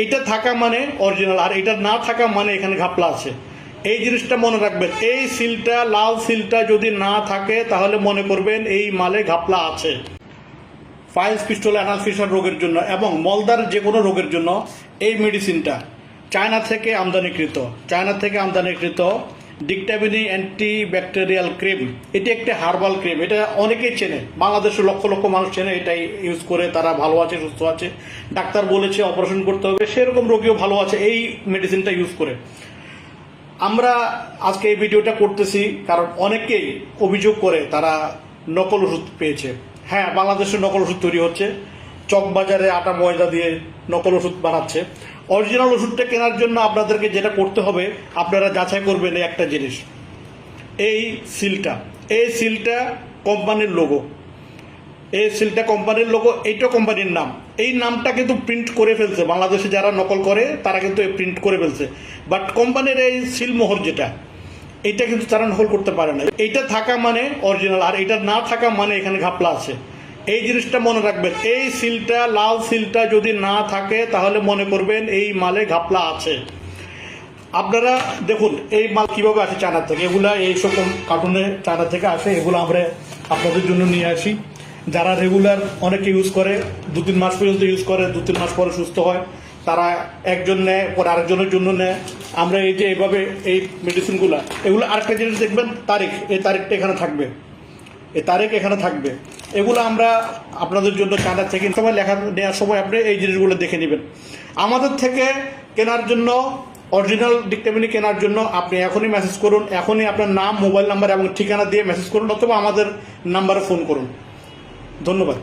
এইটা থাকা মানে অরিজিনাল আর এটা না থাকা মানে এখানে ঘাপলা আছে। এই জিনিসটা মনে রাখবেন, এই সিলটা, লাল সিলটা যদি না থাকে, তাহলে মনে করবেন এই মালে ঘাপলা আছে। ফাইলস পিস্টল অ্যানালফিসার রোগের জন্য এবং মলদার যে কোনো রোগের জন্য এই মেডিসিনটা চায়না থেকে আমদানিকৃত চায়না থেকে আমদানিকৃত ডিকটামিনি অ্যান্টি ব্যাকটেরিয়াল ক্রিম এটি একটি হার্বাল ক্রিম এটা অনেকেই চেনে। বাংলাদেশের লক্ষ লক্ষ মানুষ চেনে, এটাই ইউজ করে তারা ভালো আছে, সুস্থ আছে। ডাক্তার বলেছে অপারেশন করতে হবে, সেরকম রোগীও ভালো আছে, এই মেডিসিনটা ইউজ করে। আমরা আজকে এই ভিডিওটা করতেছি, কারণ অনেকেই অভিযোগ করে তারা নকল ওষুধ পেয়েছে। হ্যাঁ বাংলাদেশে নকল ওষুধ তৈরি হচ্ছে। চকবাজারে আটা ময়দা দিয়ে নকল ওষুধ বানাচ্ছে। অরিজিনাল ওষুধটা কেনার জন্য আপনাদেরকে যেটা করতে হবে, আপনারা যাচাই করবেন এই একটা জিনিস। এই সিলটা। এই সিলটা কোম্পানির লোগো এই সিলটা কোম্পানির লোগো এইটা কোম্পানির নাম। এই নামটা কিন্তু প্রিন্ট করে ফেলছে। বাংলাদেশে যারা নকল করে, তারা কিন্তু প্রিন্ট করে ফেলছে। বাট কোম্পানির এই সিল মোহর যেটা এটা কিন্তু তারা নকল করতে পারে না। এইটা থাকা মানে অরিজিনাল আর এটা না থাকা মানে এখানে ঘাপলা আছে। এই জিনিসটা মনে রাখবেন, এই সিলটা, লাল সিলটা যদি না থাকে, তাহলে মনে করবেন এই মালে ঘাপলা আছে। আপনারা দেখুন, এই মাল কীভাবে আসে চায়না থেকে? এগুলা এই সকম কার্টুনে চায়না থেকে আসে, এগুলো আমরা আপনাদের জন্য নিয়ে আসি। যারা রেগুলার অনেকে ইউজ করে দু তিন মাস পর্যন্ত ইউজ করে দু তিন মাস পরে সুস্থ হয়, তারা একজন নেয়, পরে আরেকজনের জন্য নেয়। আমরা এই যে এইভাবে এই মেডিসিনগুলো এগুলো আরেকটা জিনিস দেখবেন, তারিখ। এই তারিখটা এখানে থাকবে। এই তারিখ এখানে থাকবে। এগুলো আমরা আপনাদের জন্য চায়না থেকে সময় লেখা নেওয়ার সময় আপনি এই জিনিসগুলো দেখে নেবেন। আমাদের থেকে কেনার জন্য অরিজিনাল ডিকটামিনি কেনার জন্য আপনি এখনই মেসেজ করুন, এখনই আপনার নাম মোবাইল নাম্বার এবং ঠিকানা দিয়ে মেসেজ করুন অথবা আমাদের নাম্বারে ফোন করুন। ধন্যবাদ।